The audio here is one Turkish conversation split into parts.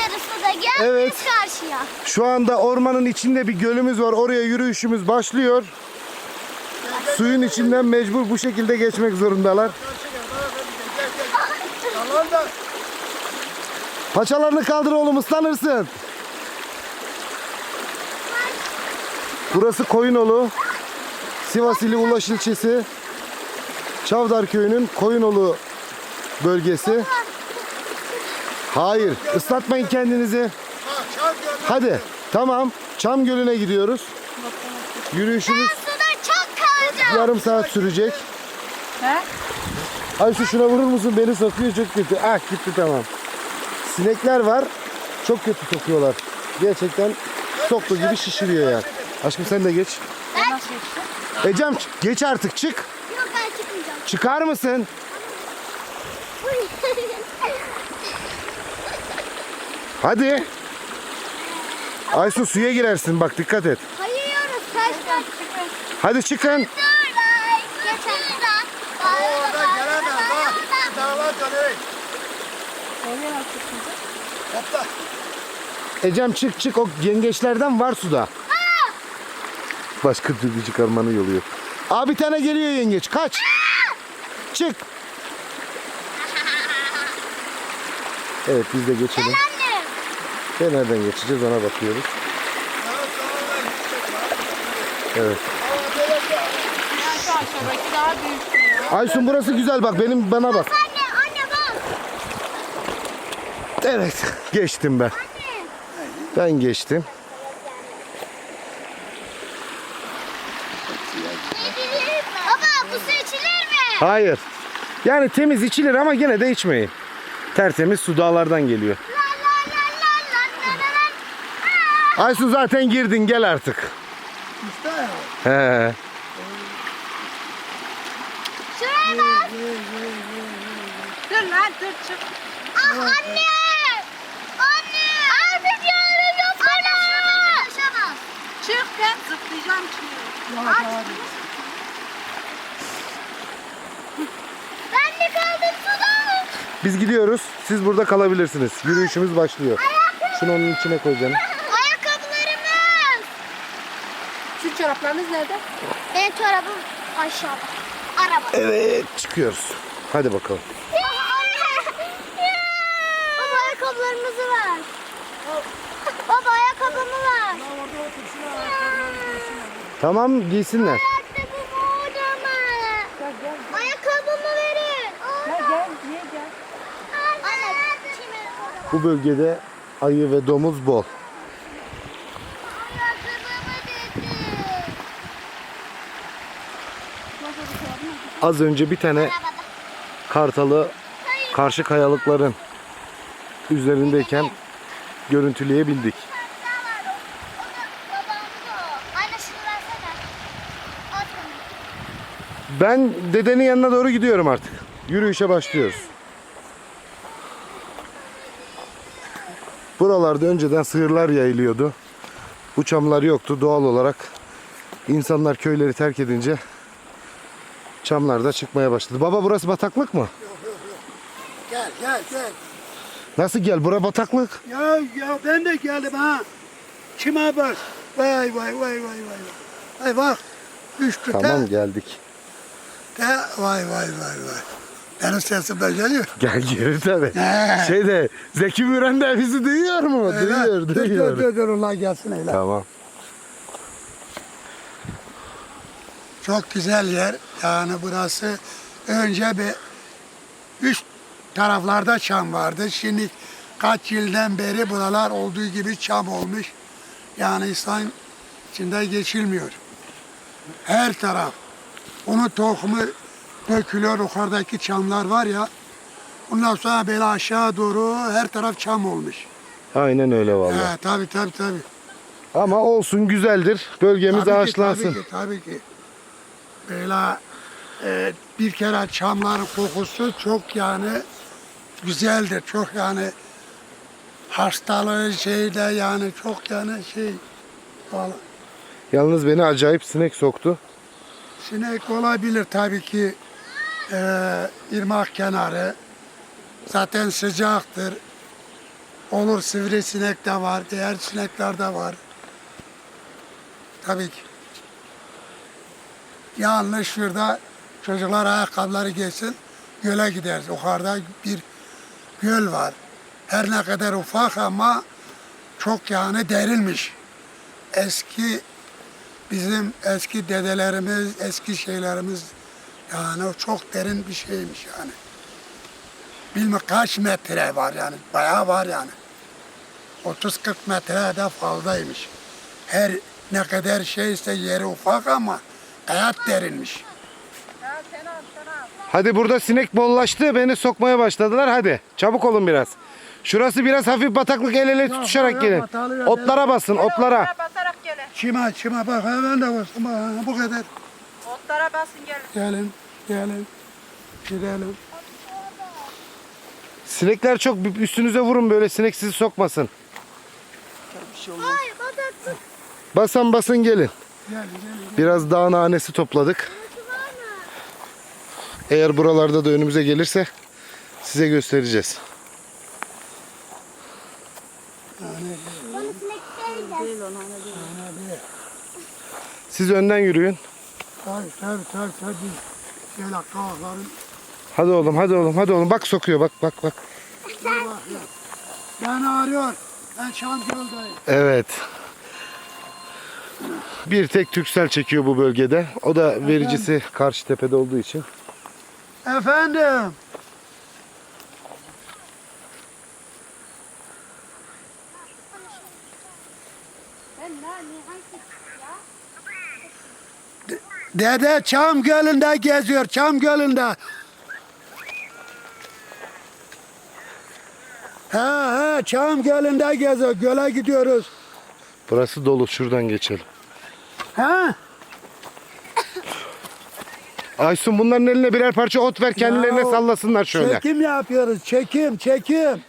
yukarı suda gel Evet. karşıya. Şu anda ormanın içinde bir gölümüz var. Oraya yürüyüşümüz başlıyor. Suyun içinden mecbur bu şekilde geçmek zorundalar. Da. Paçalarını kaldır oğlum ıslanırsın. Burası Koyunolu. Sivas ili Ulaş ilçesi. Çavdar köyünün Koyunolu bölgesi. Hayır, ıslatmayın kendinizi. Hadi, tamam. Çam Gölü'ne gidiyoruz. Yürüyüşümüz Suda çok kalacağım. yarım saat sürecek. He? Ayşe şuna vurur musun? Beni sokuyor çok kötü. Ah gitti tamam. Sinekler var. Çok kötü sokuyorlar. Gerçekten soktu gibi şişiriyor ya. Aşkım sen de geç. Ben? Ecem geç artık çık. Yok ben çıkmayacağım. Çıkar mısın? Hadi. Aysu suya girersin bak dikkat et. Kayıyoruz taşlar. Hadi çıkın. Dur lan. Geçen Oradan gelemez ha. Dağlar dönüyor. Oraya nasıl çıkacağız? Hopla. Ecem çık çık o yengeçlerden var suda. Başka türlü çıkarmanın yolu yok. Aa bir tane geliyor yengeç kaç. Çık. Evet biz de geçelim. Ve nereden geçeceğiz ona bakıyoruz. Evet. Aşağıdaki daha büyük. Aysun burası güzel bak benim bana bak. Anne anne bak. Evet geçtim ben. Ben geçtim. Baba bu su içilir mi? Hayır. Yani temiz içilir ama gene de içmeyin. Tertemiz su dağlardan geliyor. Aysun zaten girdin gel artık. İşte ya. He. Şuraya bak. Dur lan dur çık. Ah anne. Anne. Artık yavrum yok bana. Çık ben zıplayacağım şimdi. Yavaş yavaş. Ben de kaldım suda. Biz gidiyoruz. Siz burada kalabilirsiniz. Yürüyüşümüz başlıyor. Şunu onun içine koyacağım. çoraplarınız nerede? Benim çorabım aşağıda. Araba. Evet çıkıyoruz. Hadi bakalım. Baba ayakkabılarımızı ver. Baba ayakkabımı ver. Tamam giysinler. Gel gel. Ayakkabımı verin. Gel gel. Niye gel? Anne. Çimen orada. Bu bölgede ayı ve domuz bol. Ayakkabımı dedi. Az önce bir tane kartalı karşı kayalıkların üzerindeyken görüntüleyebildik. Ben dedenin yanına doğru gidiyorum artık. Yürüyüşe başlıyoruz. Buralarda önceden sığırlar yayılıyordu. Bu yoktu doğal olarak. insanlar köyleri terk edince çamlar da çıkmaya başladı. Baba burası bataklık mı? Gel gel gel. Nasıl gel? Bura bataklık. Ya ya ben de geldim ha. Kime bak. Vay vay vay vay vay. Ay bak. Düştü Tamam te. geldik. te. Vay vay vay vay. Benim sesim de geliyor. Gel geri tabi. Şeyde Zeki Müren de bizi duyuyor mu? Duyuyor, Dur dur duyuyor. dur dur Allah gelsin öyle. Tamam. Çok güzel yer. Yani burası önce bir üst taraflarda çam vardı. Şimdi kaç yıldan beri buralar olduğu gibi çam olmuş. Yani İslam içinde geçilmiyor. Her taraf. Onun tohumu dökülüyor. Yukarıdaki çamlar var ya. Ondan sonra böyle aşağı doğru her taraf çam olmuş. Aynen öyle vallahi. He, tabii tabii tabii. Ama olsun güzeldir. Bölgemiz Tabii ki, ağaçlansın. Tabii ki, tabii ki. Böyle e, bir kere çamların kokusu çok yani güzeldir. Çok yani hastalığı şeyde yani çok yani şey valla Yalnız beni acayip sinek soktu. sinek olabilir tabii ki e, irmak kenarı zaten sıcaktır. olur sivrisinek de var, diğer sinekler de var. Tabii ki. Yalnız şurada çocuklar ayakkabıları giysin, göle gideriz. Yukarıda bir göl var. Her ne kadar ufak ama çok yani derinmiş. Eski bizim eski dedelerimiz, eski şeylerimiz yani o çok derin bir şeymiş yani. Bilmem kaç metre var yani. Bayağı var yani. 30-40 metre de fazlaymış. Her ne kadar şeyse yeri ufak ama hayat derinmiş. Ha, sen al sen al. Hadi burada sinek bollaştı. Beni sokmaya başladılar. Hadi çabuk olun biraz. Şurası biraz hafif bataklık el ele tutuşarak gelin. Otlara basın otlara. Otlara basarak gelin. Çime çime bak hemen de bastım. Bu kadar. Otlara basın gelin. Gelin gelin. Gidelim. Sinekler çok üstünüze vurun böyle sinek sizi sokmasın. Hayır baba tut. Basan basın gelin. Biraz dağ nanesi topladık. Eğer buralarda da önümüze gelirse size göstereceğiz. Siz önden yürüyün. Tabii tabii tabii tabii. Şöyle kavakların Hadi oğlum hadi oğlum hadi oğlum. Bak sokuyor bak bak bak. beni arıyor. Ben Şamgöl'deyim. Evet. Bir tek Türksel çekiyor bu bölgede. O da vericisi karşı tepede olduğu için. Efendim. Dede Çam Gölü'nde geziyor. Çam Gölü'nde. He he Çam Gölü'nde geziyor. Göle gidiyoruz. Burası dolu. Şuradan geçelim. He? Aysun bunların eline birer parça ot ver kendilerine Ya, sallasınlar şöyle. Çekim yapıyoruz. Çekim, çekim.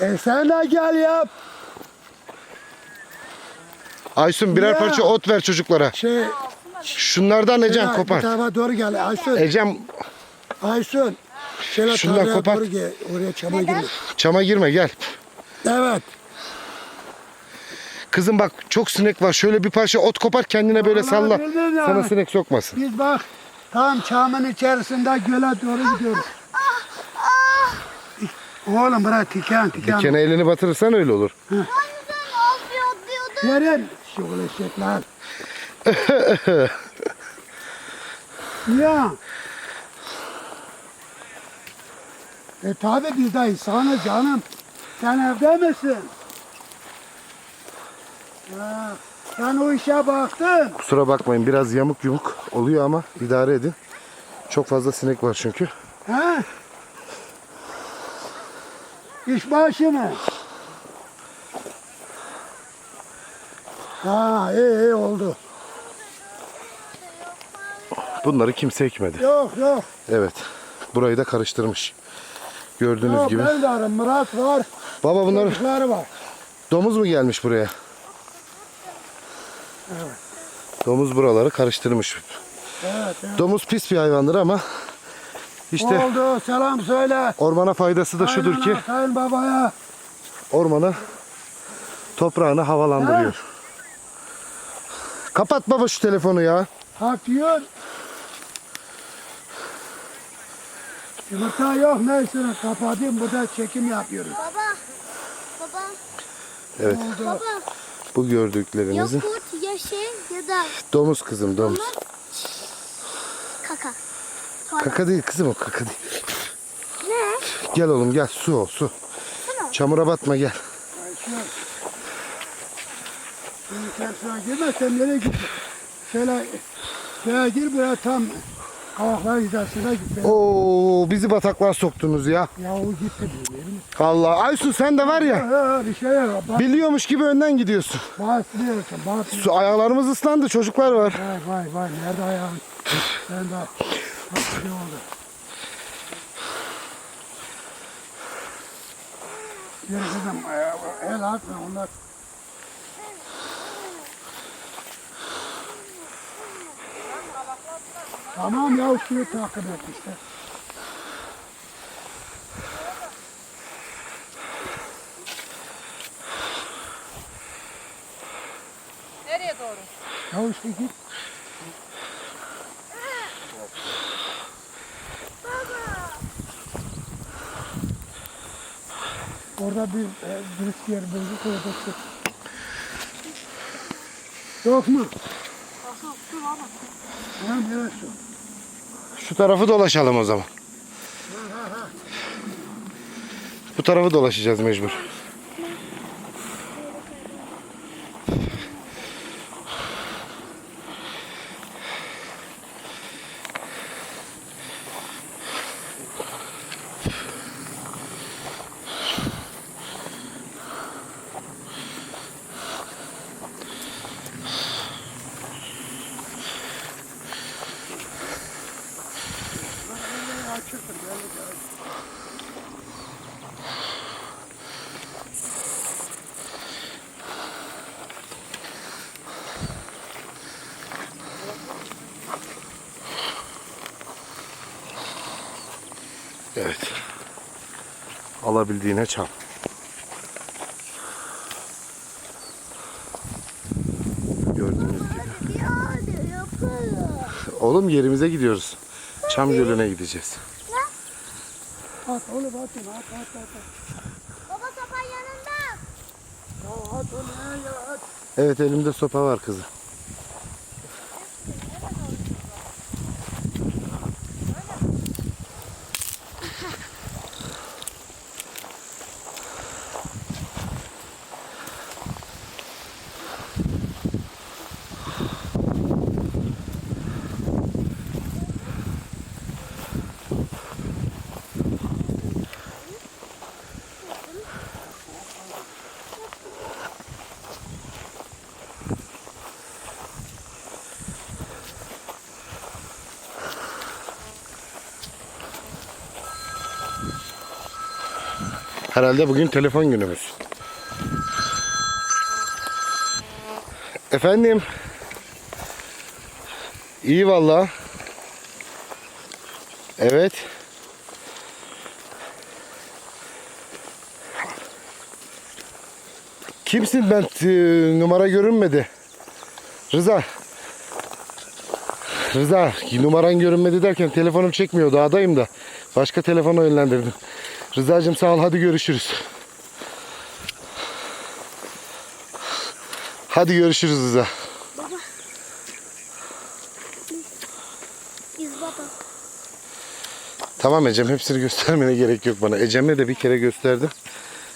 E sen de gel yap. Aysun birer Ya. parça ot ver çocuklara. Şey, Şunlardan Ecem şöyle kopar. Bu tarafa doğru gel. Aysun, Ecem Aysun. Şöyle Şundan tarlaya kopar. doğru gel. Oraya çama girme. çama girme gel. Evet. Kızım bak çok sinek var. Şöyle bir parça ot kopar kendine böyle salla. Sana sinek sokmasın. Biz bak tam çamın içerisinde göle doğru gidiyoruz. Oğlum bırak tiken tiken. Dikene elini batırırsan öyle olur. Yerin. Şöyle eşekler. ya. E tabi biz de insanız canım. Sen evde misin? Ya, sen o işe baktın. Kusura bakmayın biraz yamuk yumuk oluyor ama idare edin. Çok fazla sinek var çünkü. He? İş başı mı? Ha iyi iyi oldu. Bunları kimse ekmedi. Yok yok. Evet. Burayı da karıştırmış. Gördüğünüz Yok gibi. ben varım. Murat var. Baba bunlar Çocukları var. domuz mu gelmiş buraya? Domuz buraları karıştırmış. Evet, evet. Domuz pis bir hayvandır ama işte Oldu. Selam söyle. ormana faydası da şudur ki Kaynana, Kayınbabaya. ormanı toprağını havalandırıyor. Kapat baba şu telefonu ya. Hak yiyor. Yumurta yok neyse kapatayım burada çekim yapıyoruz. Baba. Baba. Evet. Oldu. Baba. Bu Ya gördüklerinizin kurt ya şey ya da domuz kızım domuz. kaka. Kaka değil kızım o kaka değil. Ne? Gel oğlum gel su o su. Çamura batma gel. Ayşe. Şimdi içerisine girme sen nereye gidiyorsun? Şöyle şöyle gir buraya tam kavaklar hizasına git. Oo bizi bataklığa soktunuz ya. Yahu gitti bu yemin. Allah Aysun sen de var ya. Ha, bir şey yok. Bak, Biliyormuş gibi önden gidiyorsun. bağırsınıyorsun. Bağırsın. Su ayaklarımız ıslandı çocuklar var. Vay vay vay. Nerede ayağın? Sen de. Bak ne oldu? Yürü kızım. ayağa- El atma onlar. Tamam ya suyu takip et işte. Nereye doğru? Ya işte git. Orada bir e, dürüst yer bulduk orada çık. Yok mu? Şu tarafı dolaşalım o zaman. Bu tarafı dolaşacağız mecbur. Alabildiğine çal. Gördüğünüz gibi. Oğlum yerimize gidiyoruz. Çam Gölü'ne gideceğiz. At onu at at at at. Baba sopa yanında. Ya at onu at. Evet elimde sopa var kızım. Herhalde bugün telefon günümüz. Efendim. İyi valla. Evet. Kimsin ben numara görünmedi. Rıza. Rıza numaran görünmedi derken telefonum çekmiyor dağdayım da. Başka telefona yönlendirdim. Rıza'cığım sağ ol hadi görüşürüz. Hadi görüşürüz Rıza. Biz baba. Tamam Ecem hepsini göstermene gerek yok bana. Ecem'e de bir kere gösterdim.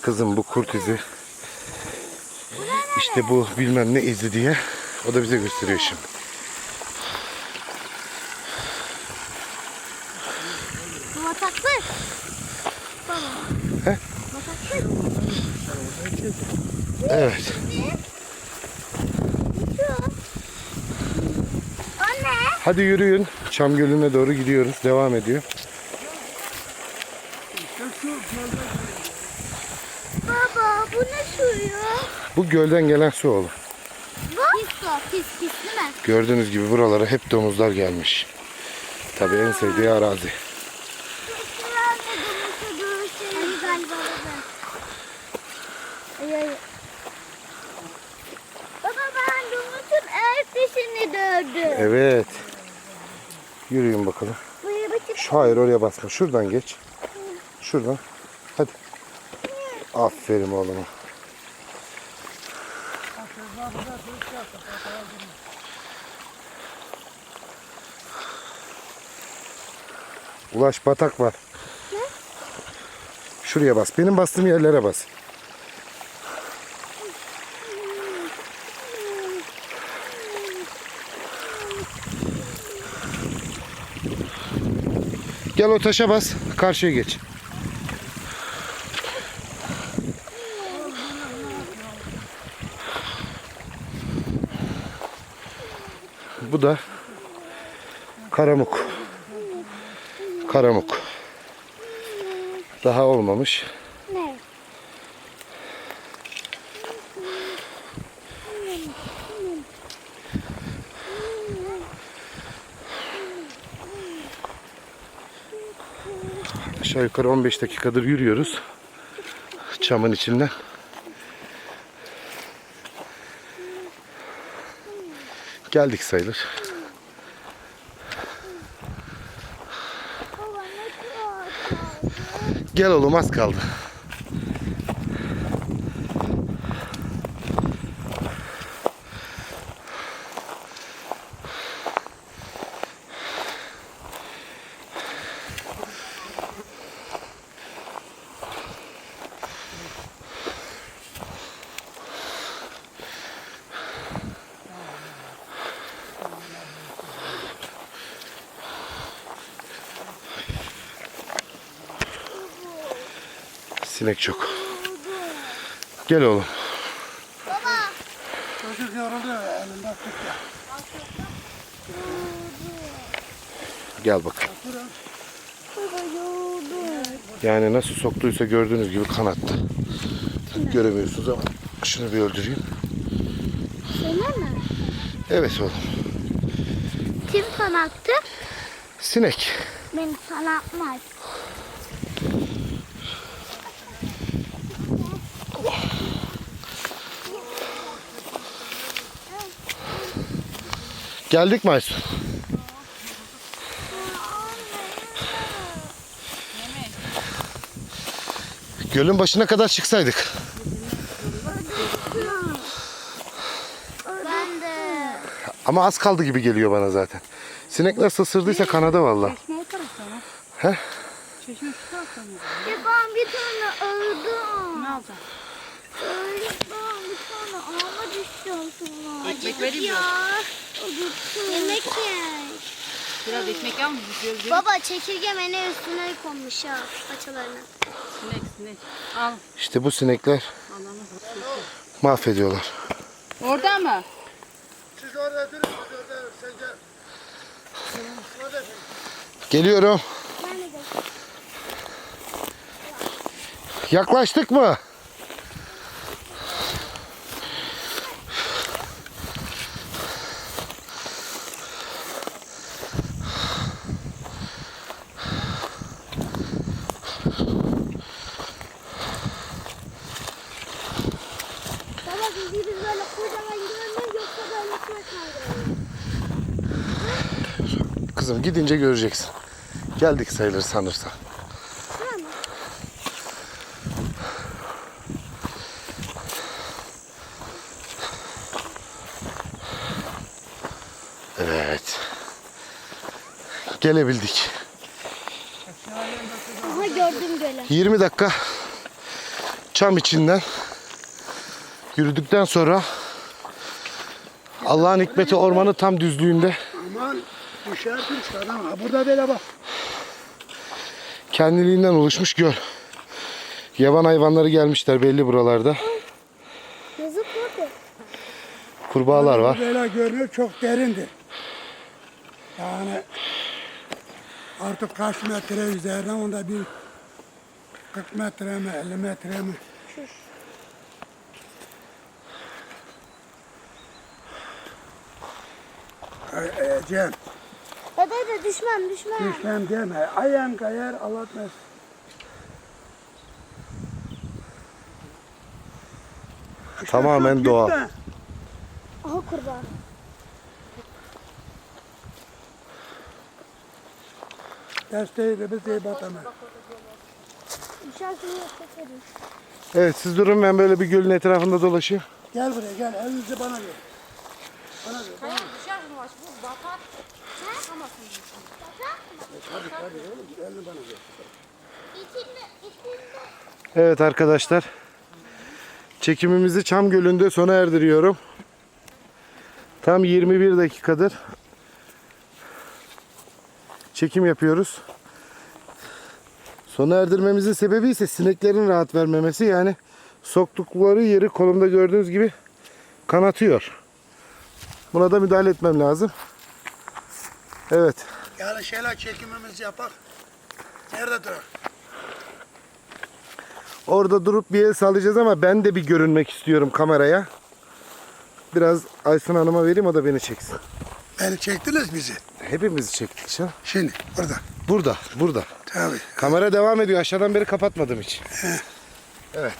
Kızım bu kurt izi. İşte bu bilmem ne izi diye. O da bize gösteriyor şimdi. Baba. He? Evet. Hadi yürüyün. Çam Gölü'ne doğru gidiyoruz. Devam ediyor. Baba bu ne suyu? Bu gölden gelen su oğlum. Bu? Pis su. Pis pis değil mi? Gördüğünüz gibi buralara hep domuzlar gelmiş. Tabii en sevdiği arazi. Biraz da domuzla dövüşelim. Hani galiba baba. Ay, ay. Baba ben domuzun el dişini dövdüm. Evet. Yürüyün bakalım. Şu hayır oraya basma. Şuradan geç. Şuradan. Hadi. Aferin oğluma. Ulaş batak var. Şuraya bas. Benim bastığım yerlere bas. Gel o taşa bas. Karşıya geç. Bu da karamuk. Karamuk. Daha olmamış. Aşağı yukarı 15 dakikadır yürüyoruz. Çamın içinden. Geldik sayılır. Gel oğlum az kaldı. Sinek çok. Gel oğlum. Baba. Çocuk yoruldu elinde tut ya. Gel bakalım. Yani nasıl soktuysa gördüğünüz gibi kanattı. Göremiyorsunuz ama şunu bir öldüreyim. Sene mi? Evet oğlum. Kim kanattı? Sinek. Beni kanatmaz. Geldik mi Aysun? Gölün başına kadar çıksaydık. Ben de. Ama az kaldı gibi geliyor bana zaten. Sinek nasıl ısırdıysa kanadı valla. Çeşme o tarafta mı? He? Çeşme şu tarafta mı? Ya ben bir tane öldüm. Ne alacaksın? Öldüm bir tane ağama düşeceğim sonra. Ekmek vereyim mi? Acıktım. Yemek ye. Biraz ekmek al mı? Göz göz. Baba çekirge mene üstüne konmuş ya paçalarına. Sinek sinek. Al. İşte bu sinekler Allah'ım. mahvediyorlar. Orada mı? Siz orada durun, siz orada sen gel. Geliyorum. Ben de gel. Yaklaştık mı? Biz böyle kocaman gidiyoruz yoksa böyle sürekli kaydırıyoruz. Kızım gidince göreceksin. Geldik sayılır sanırsan. Tamam? Evet. Gelebildik. Aha gördüm göle. 20 dakika çam içinden yürüdükten sonra Allah'ın hikmeti ormanı tam düzlüğünde Aman düşersin sana. Ha, burada böyle bak. kendiliğinden oluşmuş göl. Yaban hayvanları gelmişler belli buralarda. Yazık burada. Kurbağalar var. Böyle görünüyor çok derindir. Yani artık kaç metre üzerine onda bir 40 metre mi 50 metre mi? Ay, Cem, Hadi hadi düşmem düşmem. düşmem deme. Ayağın kayar anlatmaz. Tamamen doğal. Gitme. Aha kurbağa. Desteği de bizi. Düşersin yoksa senin. Evet siz durun ben böyle bir gölün etrafında dolaşayım. Gel buraya gel. Elinizi bana ver. Bana ver. Bana ver. Baş? Bu batar. Hadi hadi oğlum. Elini bana ver. Evet arkadaşlar. Çekimimizi Çam Gölü'nde sona erdiriyorum. Tam 21 dakikadır çekim yapıyoruz. Sona erdirmemizin sebebi ise sineklerin rahat vermemesi. Yani soktukları yeri kolumda gördüğünüz gibi kanatıyor. Buna da müdahale etmem lazım. Evet. Yani şeyler çekimimizi yapak. Nerede dur? Orada durup bir el sallayacağız ama ben de bir görünmek istiyorum kameraya. Biraz Aysun Hanım'a vereyim o da beni çeksin. Beni çektiniz bizi. Hepimizi çektik canım. Şimdi burada. Burada, burada. Tabii. Kamera devam ediyor. Aşağıdan beri kapatmadım hiç. Evet.